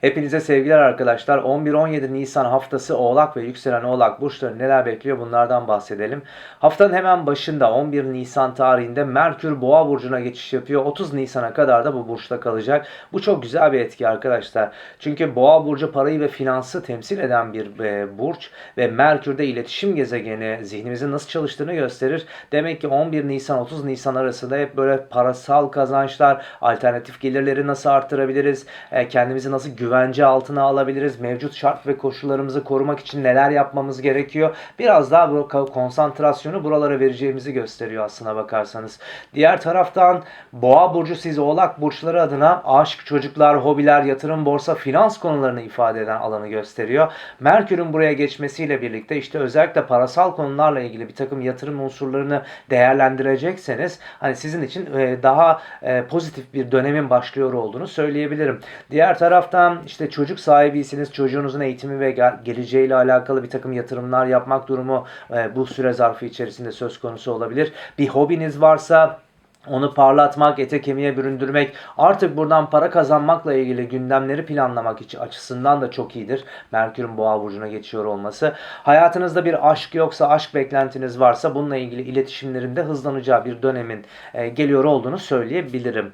Hepinize sevgiler arkadaşlar. 11-17 Nisan haftası Oğlak ve Yükselen Oğlak burçları neler bekliyor bunlardan bahsedelim. Haftanın hemen başında 11 Nisan tarihinde Merkür Boğa burcuna geçiş yapıyor. 30 Nisan'a kadar da bu burçta kalacak. Bu çok güzel bir etki arkadaşlar. Çünkü Boğa burcu parayı ve finansı temsil eden bir e, burç ve Merkür'de iletişim gezegeni zihnimizin nasıl çalıştığını gösterir. Demek ki 11 Nisan 30 Nisan arasında hep böyle parasal kazançlar, alternatif gelirleri nasıl arttırabiliriz, e, kendimizi nasıl güvence altına alabiliriz, mevcut şart ve koşullarımızı korumak için neler yapmamız gerekiyor. Biraz daha bu konsantrasyonu buralara vereceğimizi gösteriyor aslına bakarsanız. Diğer taraftan Boğa burcu siz Oğlak burçları adına aşk, çocuklar, hobiler, yatırım, borsa, finans konularını ifade eden alanı gösteriyor. Merkür'ün buraya geçmesiyle birlikte işte özellikle parasal konularla ilgili bir takım yatırım unsurlarını değerlendirecekseniz hani sizin için e, daha e, pozitif bir dönemin başlıyor olduğunu söyleyebilirim. Diğer taraftan işte çocuk sahibiyseniz çocuğunuzun eğitimi ve gel- geleceğiyle alakalı bir takım yatırımlar yapmak durumu e, bu süre zarfı içerisinde söz konusu olabilir. Bir hobiniz varsa onu parlatmak, ete kemiğe büründürmek, artık buradan para kazanmakla ilgili gündemleri planlamak için açısından da çok iyidir. Merkür'ün boğa burcuna geçiyor olması. Hayatınızda bir aşk yoksa, aşk beklentiniz varsa bununla ilgili iletişimlerin de hızlanacağı bir dönemin e, geliyor olduğunu söyleyebilirim.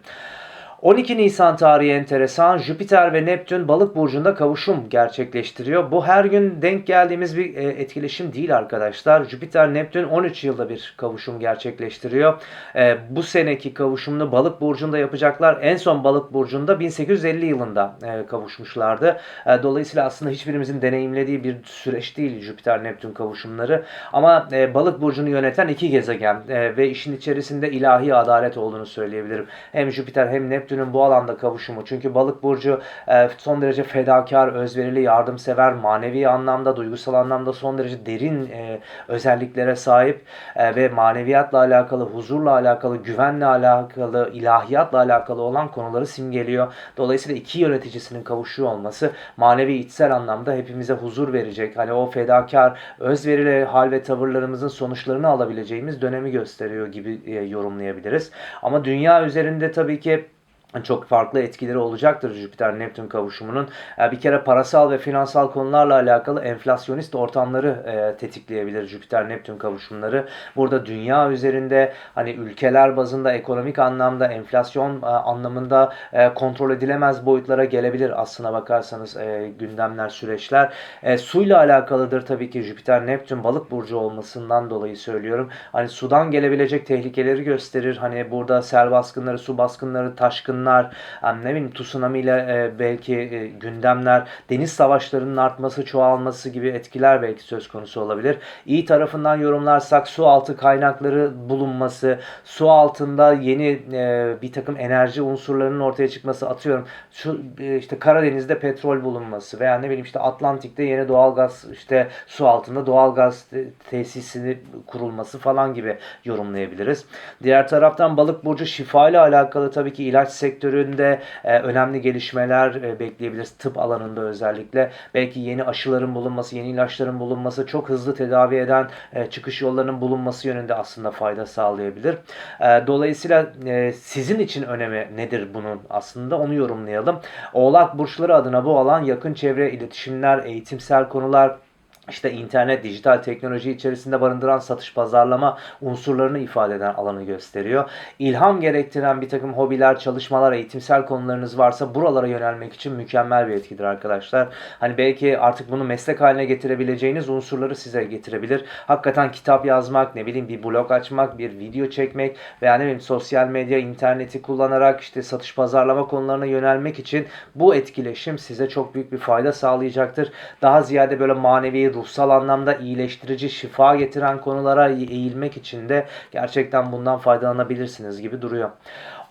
12 Nisan tarihi enteresan. Jüpiter ve Neptün balık burcunda kavuşum gerçekleştiriyor. Bu her gün denk geldiğimiz bir e, etkileşim değil arkadaşlar. Jüpiter Neptün 13 yılda bir kavuşum gerçekleştiriyor. E, bu seneki kavuşumunu balık burcunda yapacaklar. En son balık burcunda 1850 yılında e, kavuşmuşlardı. Dolayısıyla aslında hiçbirimizin deneyimlediği bir süreç değil Jüpiter Neptün kavuşumları. Ama balık burcunu yöneten iki gezegen ve işin içerisinde ilahi adalet olduğunu söyleyebilirim. Hem Jüpiter hem Neptün'ün bu alanda kavuşumu. Çünkü balık burcu e, son derece fedakar, özverili, yardımsever, manevi anlamda, duygusal anlamda son derece derin e, özelliklere sahip e, ve maneviyatla alakalı, huzurla alakalı, güvenle alakalı, ilahiyatla alakalı olan konuları simgeliyor. Dolayısıyla iki yöneticisinin kavuşuyor olması manevi içsel anlamda hepimize huzur verecek. Hani o fedakar, özverili hal ve tavırlarımızın sonuçlarını alabileceğimiz dönemi gösteriyor gibi yorumlayabiliriz. Ama dünya üzerinde tabii ki çok farklı etkileri olacaktır Jüpiter Neptün kavuşumunun. E, Bir kere parasal ve finansal konularla alakalı enflasyonist ortamları e, tetikleyebilir Jüpiter Neptün kavuşumları. Burada dünya üzerinde hani ülkeler bazında ekonomik anlamda enflasyon e, anlamında kontrol edilemez boyutlara gelebilir aslına bakarsanız gündemler, süreçler. Suyla alakalıdır tabii ki Jüpiter Neptün balık burcu olmasından dolayı söylüyorum. Hani sudan gelebilecek tehlikeleri gösterir. Hani burada sel baskınları, su baskınları, taşkınlar, yani ne bileyim tsunami ile e, belki e, gündemler, deniz savaşlarının artması, çoğalması gibi etkiler belki söz konusu olabilir. İyi tarafından yorumlarsak su altı kaynakları bulunması, su altında yeni e, bir takım enerji unsurlarının ortaya çıkması atıyorum. Şu işte Karadeniz'de petrol bulunması veya ne bileyim işte Atlantik'te yeni doğalgaz işte su altında doğalgaz te- tesisini kurulması falan gibi yorumlayabiliriz. Diğer taraftan balık burcu şifa ile alakalı tabii ki ilaç sektöründe e, önemli gelişmeler e, bekleyebiliriz. Tıp alanında özellikle. Belki yeni aşıların bulunması, yeni ilaçların bulunması, çok hızlı tedavi eden e, çıkış yollarının bulunması yönünde aslında fayda sağlayabilir. E, dolayısıyla e, sizin için önemi nedir bunun aslında onu yorumlayalım. Oğlak burçları adına bu alan yakın çevre, iletişimler, eğitimsel konular, işte internet, dijital teknoloji içerisinde barındıran satış pazarlama unsurlarını ifade eden alanı gösteriyor. İlham gerektiren bir takım hobiler, çalışmalar, eğitimsel konularınız varsa buralara yönelmek için mükemmel bir etkidir arkadaşlar. Hani belki artık bunu meslek haline getirebileceğiniz unsurları size getirebilir. Hakikaten kitap yazmak, ne bileyim bir blog açmak, bir video çekmek veya ne bileyim sosyal medya, interneti kullanarak işte satış pazarlama konularına yönelmek için bu etkileşim size çok büyük bir fayda sağlayacaktır. Daha ziyade böyle manevi, ruhsal anlamda iyileştirici, şifa getiren konulara eğilmek için de gerçekten bundan faydalanabilirsiniz gibi duruyor.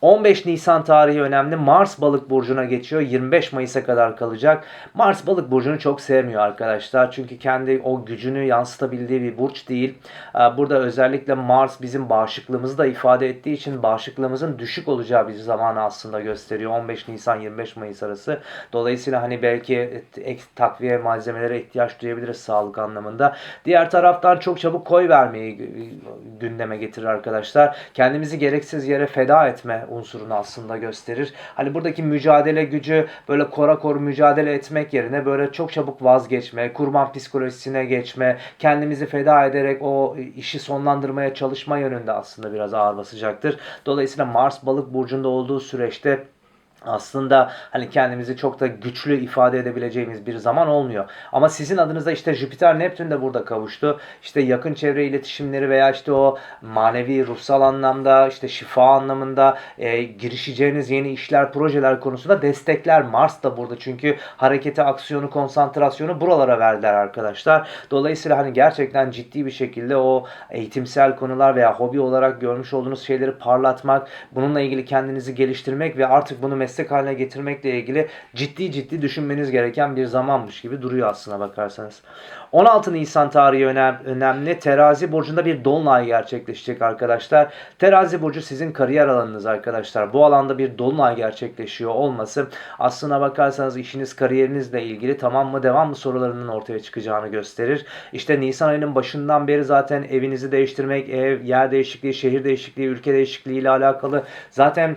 15 Nisan tarihi önemli. Mars balık burcuna geçiyor. 25 Mayıs'a kadar kalacak. Mars balık burcunu çok sevmiyor arkadaşlar. Çünkü kendi o gücünü yansıtabildiği bir burç değil. Ee, Burada özellikle Mars bizim bağışıklığımızı da ifade ettiği için bağışıklığımızın düşük olacağı bir zamanı aslında gösteriyor. 15 Nisan 25 Mayıs arası. Dolayısıyla hani belki ek takviye malzemelere ihtiyaç duyabiliriz sağlık anlamında. Diğer taraftan çok çabuk koy vermeyi gündeme getirir arkadaşlar. Kendimizi gereksiz yere feda etme unsurunu aslında gösterir. Hani buradaki mücadele gücü böyle kora kor mücadele etmek yerine böyle çok çabuk vazgeçme, kurban psikolojisine geçme, kendimizi feda ederek o işi sonlandırmaya çalışma yönünde aslında biraz ağır basacaktır. Dolayısıyla Mars balık burcunda olduğu süreçte aslında hani kendimizi çok da güçlü ifade edebileceğimiz bir zaman olmuyor. Ama sizin adınıza işte Jüpiter Neptün de burada kavuştu. İşte yakın çevre iletişimleri veya işte o manevi ruhsal anlamda işte şifa anlamında e, girişeceğiniz yeni işler projeler konusunda destekler. Mars da burada çünkü hareketi aksiyonu konsantrasyonu buralara verdiler arkadaşlar. Dolayısıyla hani gerçekten ciddi bir şekilde o eğitimsel konular veya hobi olarak görmüş olduğunuz şeyleri parlatmak, bununla ilgili kendinizi geliştirmek ve artık bunu meslek haline getirmekle ilgili ciddi ciddi düşünmeniz gereken bir zamanmış gibi duruyor aslına bakarsanız. 16 Nisan tarihi önem, önemli. Terazi burcunda bir dolunay gerçekleşecek arkadaşlar. Terazi burcu sizin kariyer alanınız arkadaşlar. Bu alanda bir dolunay gerçekleşiyor olması aslına bakarsanız işiniz kariyerinizle ilgili tamam mı devam mı sorularının ortaya çıkacağını gösterir. İşte Nisan ayının başından beri zaten evinizi değiştirmek, ev, yer değişikliği, şehir değişikliği, ülke değişikliği ile alakalı zaten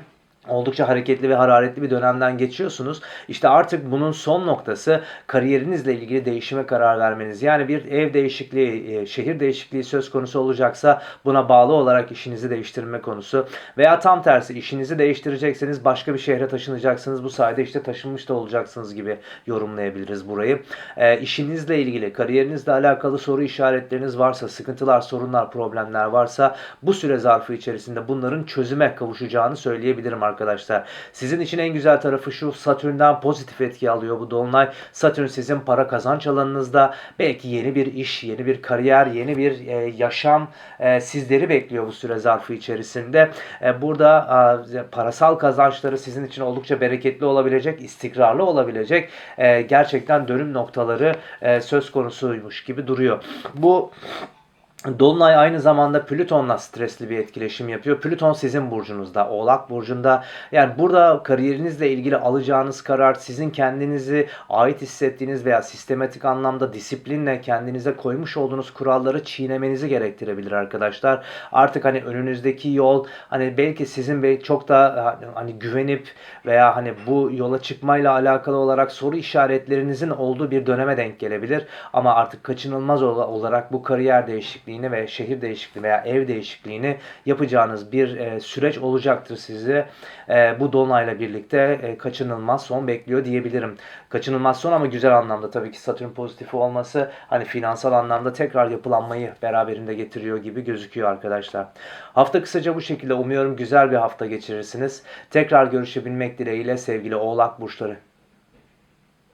oldukça hareketli ve hararetli bir dönemden geçiyorsunuz. İşte artık bunun son noktası kariyerinizle ilgili değişime karar vermeniz. Yani bir ev değişikliği, e, şehir değişikliği söz konusu olacaksa buna bağlı olarak işinizi değiştirme konusu. Veya tam tersi işinizi değiştirecekseniz başka bir şehre taşınacaksınız. Bu sayede işte taşınmış da olacaksınız gibi yorumlayabiliriz burayı. E, işinizle ilgili, kariyerinizle alakalı soru işaretleriniz varsa, sıkıntılar, sorunlar, problemler varsa bu süre zarfı içerisinde bunların çözüme kavuşacağını söyleyebilirim arkadaşlar arkadaşlar. Sizin için en güzel tarafı şu Satürn'den pozitif etki alıyor bu dolunay. Satürn sizin para kazanç alanınızda belki yeni bir iş, yeni bir kariyer, yeni bir e, yaşam e, sizleri bekliyor bu süre zarfı içerisinde. E, burada e, parasal kazançları sizin için oldukça bereketli olabilecek, istikrarlı olabilecek e, gerçekten dönüm noktaları e, söz konusuymuş gibi duruyor. Bu Dolunay aynı zamanda Plüton'la stresli bir etkileşim yapıyor. Plüton sizin burcunuzda, Oğlak burcunda. Yani burada kariyerinizle ilgili alacağınız karar sizin kendinizi ait hissettiğiniz veya sistematik anlamda disiplinle kendinize koymuş olduğunuz kuralları çiğnemenizi gerektirebilir arkadaşlar. Artık hani önünüzdeki yol hani belki sizin çok da hani güvenip veya hani bu yola çıkmayla alakalı olarak soru işaretlerinizin olduğu bir döneme denk gelebilir. Ama artık kaçınılmaz olarak bu kariyer değişikliği değişikliğini ve şehir değişikliği veya ev değişikliğini yapacağınız bir e, süreç olacaktır sizi. E, bu dolunayla birlikte e, kaçınılmaz son bekliyor diyebilirim. Kaçınılmaz son ama güzel anlamda tabii ki Satürn pozitifi olması hani finansal anlamda tekrar yapılanmayı beraberinde getiriyor gibi gözüküyor arkadaşlar. Hafta kısaca bu şekilde umuyorum güzel bir hafta geçirirsiniz. Tekrar görüşebilmek dileğiyle sevgili Oğlak burçları.